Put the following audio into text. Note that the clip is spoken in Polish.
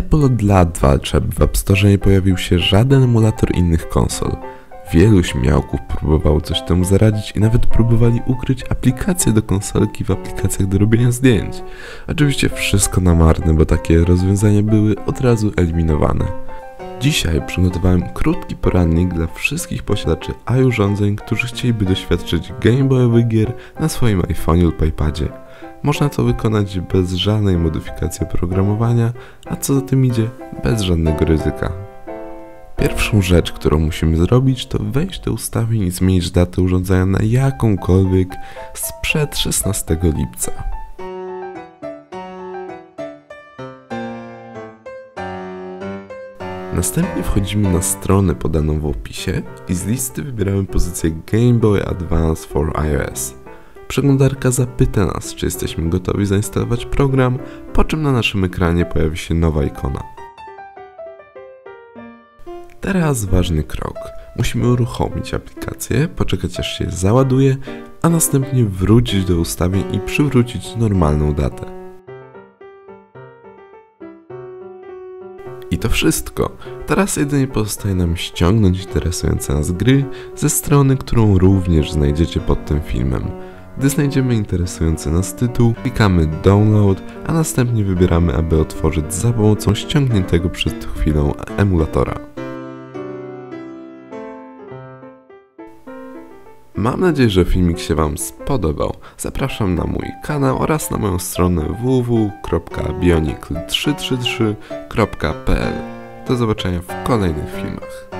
Apple od lat walczy, aby w App Store nie pojawił się żaden emulator innych konsol. Wielu śmiałków próbowało coś temu zaradzić i nawet próbowali ukryć aplikacje do konsolki w aplikacjach do robienia zdjęć. Oczywiście wszystko na marne, bo takie rozwiązania były od razu eliminowane. Dzisiaj przygotowałem krótki poradnik dla wszystkich posiadaczy iUrządzeń, którzy chcieliby doświadczyć gameboyowych gier na swoim iPhone'ie lub iPadzie. Można to wykonać bez żadnej modyfikacji oprogramowania, a co za tym idzie, bez żadnego ryzyka. Pierwszą rzecz, którą musimy zrobić, to wejść do ustawień i zmienić datę urządzenia na jakąkolwiek sprzed 16 lipca. Następnie wchodzimy na stronę podaną w opisie i z listy wybieramy pozycję Game Boy Advance for iOS. Przeglądarka zapyta nas, czy jesteśmy gotowi zainstalować program, po czym na naszym ekranie pojawi się nowa ikona. Teraz ważny krok. Musimy uruchomić aplikację, poczekać aż się załaduje, a następnie wrócić do ustawień i przywrócić normalną datę. I to wszystko. Teraz jedynie pozostaje nam ściągnąć interesujące nas gry ze strony, którą również znajdziecie pod tym filmem. Gdy znajdziemy interesujący nas tytuł, klikamy Download, a następnie wybieramy, aby otworzyć za pomocą ściągniętego przed chwilą emulatora. Mam nadzieję, że filmik się Wam spodobał. Zapraszam na mój kanał oraz na moją stronę www.bionicle333.pl. Do zobaczenia w kolejnych filmach.